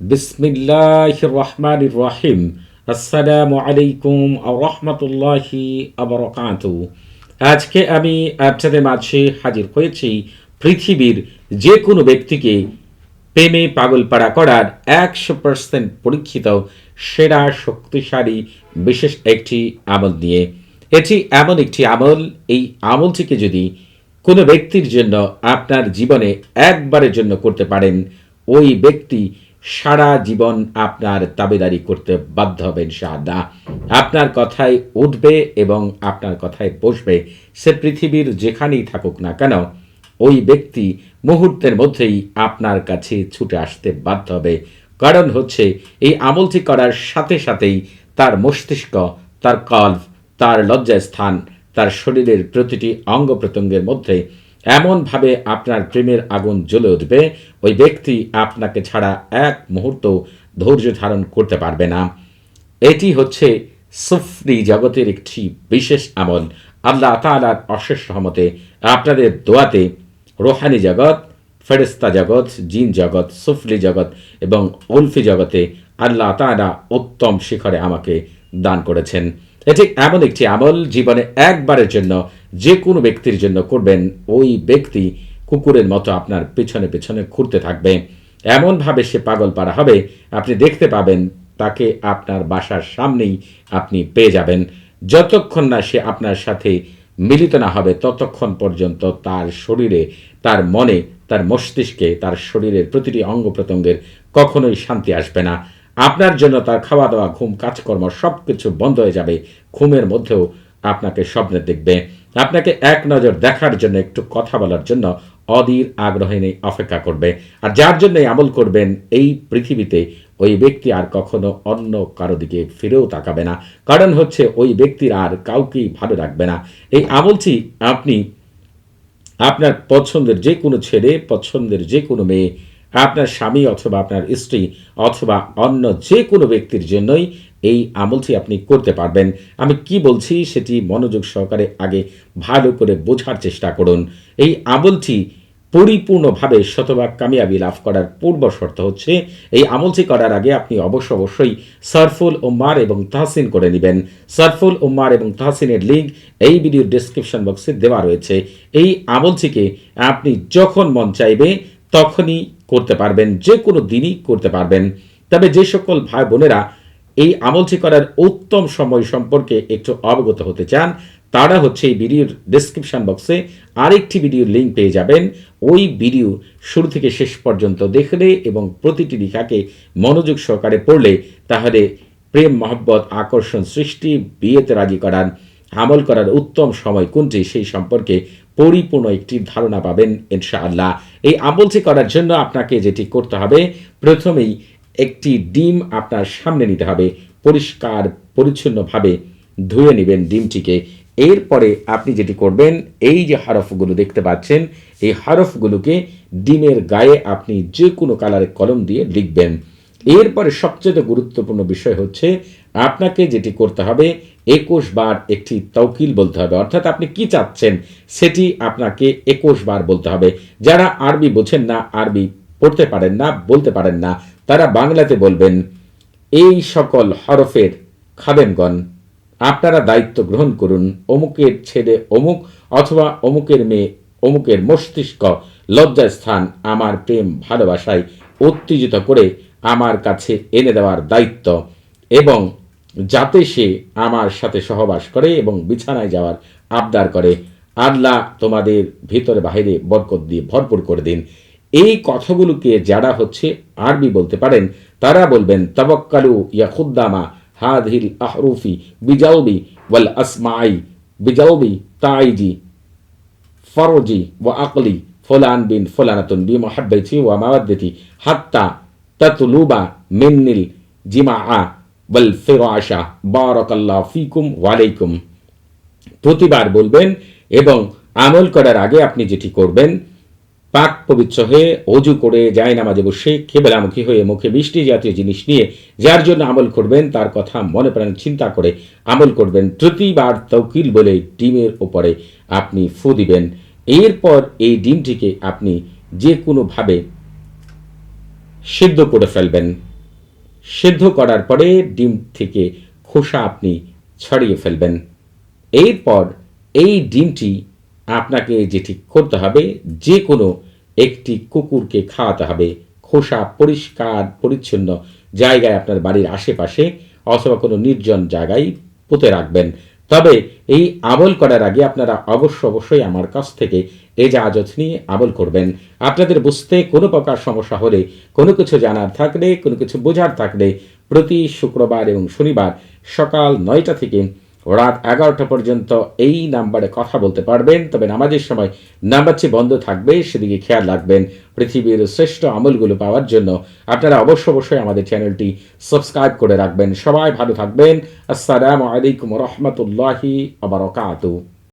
রহমান আলাইকুম আজকে আমি আপনাদের মাঝে হাজির হয়েছি পৃথিবীর যে কোনো ব্যক্তিকে প্রেমে পাগলপাড়া করার একশো পার্সেন্ট পরীক্ষিত, সেরা, শক্তিশালী, বিশেষ একটি আমল নিয়ে। এটি এমন একটি আমল, এই আমলটিকে যদি কোনো ব্যক্তির জন্য আপনার জীবনে একবারের জন্য করতে পারেন, ওই ব্যক্তি সারা জীবন আপনার তাবেদারি করতে বাধ্য হবেন ইনশাআল্লাহ আপনার কথায় উঠবে এবং আপনার কথায় বসবে। সে পৃথিবীর যেখানেই থাকুক না কেন, ওই ব্যক্তি মুহূর্তের মধ্যেই আপনার কাছে ছুটে আসতে বাধ্য হবে। কারণ হচ্ছে, এই আমলটি করার সাথে সাথেই তার মস্তিষ্ক, তার কল্ভ তার লজ্জাস্থান, তার শরীরের প্রতিটি অঙ্গ প্রত্যঙ্গের মধ্যে এমনভাবে আপনার প্রেমের আগুন জ্বলে উঠবে, ওই ব্যক্তি আপনাকে ছাড়া এক মুহূর্ত ধৈর্য ধারণ করতে পারবে না। এটি হচ্ছে সুফরি জগতের একটি বিশেষ আমল। আল্লাহ তালার অশেষ রহমতে আপনাদের দোয়াতে রোহানি জগৎ ফেরেস্তা জগৎ, জিন জগৎ সুফলি জগৎ এবং উলফি জগতে আল্লাহ তালা উত্তম শিখরে আমাকে দান করেছেন। এটি এমন একটি আমল জীবনে একবারের জন্য যে কোনো ব্যক্তির জন্য করবেন। ওই ব্যক্তি কুকুরের মতো আপনার পেছনে পেছনে ঘুরতে থাকবে। এমনভাবে সে পাগল পারা হবে, আপনি দেখতে পাবেন তাকে আপনার বাসার সামনেই আপনি পেয়ে যাবেন। যতক্ষণ না সে আপনার সাথে মিলিত না হবে, ততক্ষণ পর্যন্ত তার শরীরে, তার মনে, তার মস্তিষ্কে, তার শরীরের প্রতিটি অঙ্গ প্রত্যঙ্গের কখনোই শান্তি আসবে না। আপনার জন্য তার খাওয়া দাওয়া ঘুম, কাজকর্ম সব কিছু বন্ধ হয়ে যাবে। ঘুমের মধ্যেও আপনাকে স্বপ্নে দেখবে। আপনাকে এক নজর দেখার জন্য, একটু কথা বলার জন্য অধীর আগ্রহে নেই অপেক্ষা করবে। আর যার জন্য আমল করবেন, এই পৃথিবীতে ওই ব্যক্তি আর কখনো অন্য কারও দিকে ফিরেও তাকাবে না। কারণ হচ্ছে ওই ব্যক্তির আর কাউকেই ভালো রাখবে না। এই আমলটি আপনি আপনার পছন্দের যে কোনো ছেলে, পছন্দের যে কোনো মেয়ে আপনার স্বামী অথবা আপনার স্ত্রী অথবা অন্য যে কোনো ব্যক্তির জন্যই এই আমলটি আপনি করতে পারবেন। আমি কি বলছি সেটি মনোযোগ সহকারে আগে ভালো করে বোঝার চেষ্টা করুন। এই আমলটি পরিপূর্ণভাবে শতভাগ কামিয়াবি লাভ করার পূর্ব শর্ত হচ্ছে, এই আমলটি করার আগে আপনি অবশ্য অবশ্যই সারফুল উম্মার এবং তাহসিন করে নেবেন। সারফুল উম্মার এবং তাহসিনের লিঙ্ক এই ভিডিওর ডিসক্রিপশন বক্সে দেওয়া রয়েছে। এই আমলটিকে আপনি যখন মন চাইবে, তখনই করতে পারবেন, যে কোনো দিনই করতে পারবেন। তবে যে সকল ভাই বোনেরা এই আমলটি করার উত্তম সময় সম্পর্কে একটু অবগত হতে চান, তারা হচ্ছে এই ভিডিওর ডিসক্রিপশন বক্সে আরেকটি ভিডিওর লিঙ্ক পেয়ে যাবেন। ওই ভিডিও শুরু থেকে শেষ পর্যন্ত দেখলে এবং প্রতিটি লেখাকে মনোযোগ সহকারে পড়লে তাহলে প্রেম, মহব্বত, আকর্ষণ, সৃষ্টি, বিয়েতে রাজি করার আমল করার উত্তম সময় কোনটি? সেই সম্পর্কে পরিপূর্ণ একটি ধারণা পাবেন ইনশাআল্লাহ। এই আমলটি করার জন্য আপনাকে যেটি করতে হবে, প্রথমেই একটি ডিম আপনার সামনে নিতে হবে। পরিষ্কার, পরিচ্ছন্নভাবে ধুয়ে নেবেন ডিমটিকে। এরপরে আপনি যেটি করবেন, এই যে হরফগুলো দেখতে পাচ্ছেন, এই হরফগুলোকে ডিমের গায়ে আপনি যে কোনো কালারের কলম দিয়ে লিখবেন। এরপরে সবচেয়ে গুরুত্বপূর্ণ বিষয় হচ্ছে আপনাকে যেটি করতে হবে, একুশ বার একটি তৌকিল বলতে হবে। অর্থাৎ আপনি কি চাচ্ছেন, সেটি আপনাকে একুশ বার বলতে হবে। যারা আরবি বোঝেন না, আরবি পড়তে পারেন না, বলতে পারেন না, তারা বাংলাতে বলবেন, এই সকল হরফের খাদেমগণ, আপনারা দায়িত্ব গ্রহণ করুন, অমুকের ছেলে অমুক অথবা অমুকের মেয়ে অমুকের মস্তিষ্ক লজ্জাস্থান আমার প্রেম ভালোবাসায় উত্তেজিত করে আমার কাছে এনে দেওয়ার দায়িত্ব এবং যাতে সে আমার সাথে সহবাস করে এবং বিছানায় যাওয়ার আবদার করে। আল্লাহ তোমাদের ভিতরে বাহিরে বরকত দিয়ে ভরপুর করে দিন। এই কথাগুলোকে যারা হচ্ছে আরবি বলতে পারেন, তারা বলবেন, তবক্কালু ইয়া খুদ্দামা হাদিল আহরুফি বিজাউবি ওয়াল আসমাই বিজাউবি তাইজি ফরজি ওয়া আকলি ফোলান বিন ফলানাতুন বি মহাব্বতি ওয়া মাওয়াদ্দতি হাত্তা তাতলুবা মিন্নিল জিমা ওয়াল ফিরাশা, বারাকাল্লাহ ফিকুম ওয়ালাইকুম। প্রতিবার বলবেন এবং আমল করার আগে আপনি যেটি করবেন, পাক পবিত্র হয়ে অজু করে যায় নামাজে বসে খেবেলামুখী হয়ে মুখে বৃষ্টি জাতীয় জিনিস নিয়ে যার জন্য আমল করবেন, তার কথা মনে প্রাণ চিন্তা করে আমল করবেন। প্রতিবার তৌকিল বলে ডিমের ওপরে আপনি ফু দিবেন। এরপর এই ডিমটিকে আপনি যে কোনোভাবে সিদ্ধ করে ফেলবেন। সিদ্ধ করার পরে ডিম থেকে খোসা আপনি ছড়িয়ে ফেলবেন। এরপর এই ডিমটি আপনাকে যেটি করতে হবে যে কোনো একটি কুকুরকে খাওয়াতে হবে। খোসা পরিষ্কার, পরিচ্ছন্ন জায়গায় আপনার বাড়ির আশেপাশে অথবা কোনো নির্জন জায়গায় পুঁতে রাখবেন। তবে এই আবল করার আগে আপনারা অবশ্য অবশ্যই আমার কাছ থেকে এ জাহাজত নিয়ে আবল করবেন। আপনাদের বুঝতে কোনো প্রকার সমস্যা হলে, কোনো কিছু জানার থাকলে, কোনো কিছু বোঝার থাকলে প্রতি শুক্রবার এবং শনিবার সকাল নয়টা থেকে রাত এগারোটা পর্যন্ত এই নাম্বারে কথা বলতে পারবেন। তবে নামাজের সময় নাম্বারটি বন্ধ থাকবে, সেদিকে খেয়াল রাখবেন। পৃথিবীর শ্রেষ্ঠ আমলগুলো পাওয়ার জন্য আপনারা অবশ্য অবশ্যই আমাদের চ্যানেলটি সাবস্ক্রাইব করে রাখবেন। সবাই ভালো থাকবেন। আসসালামু আলাইকুম রহমতুল্লাহি আবরকাতু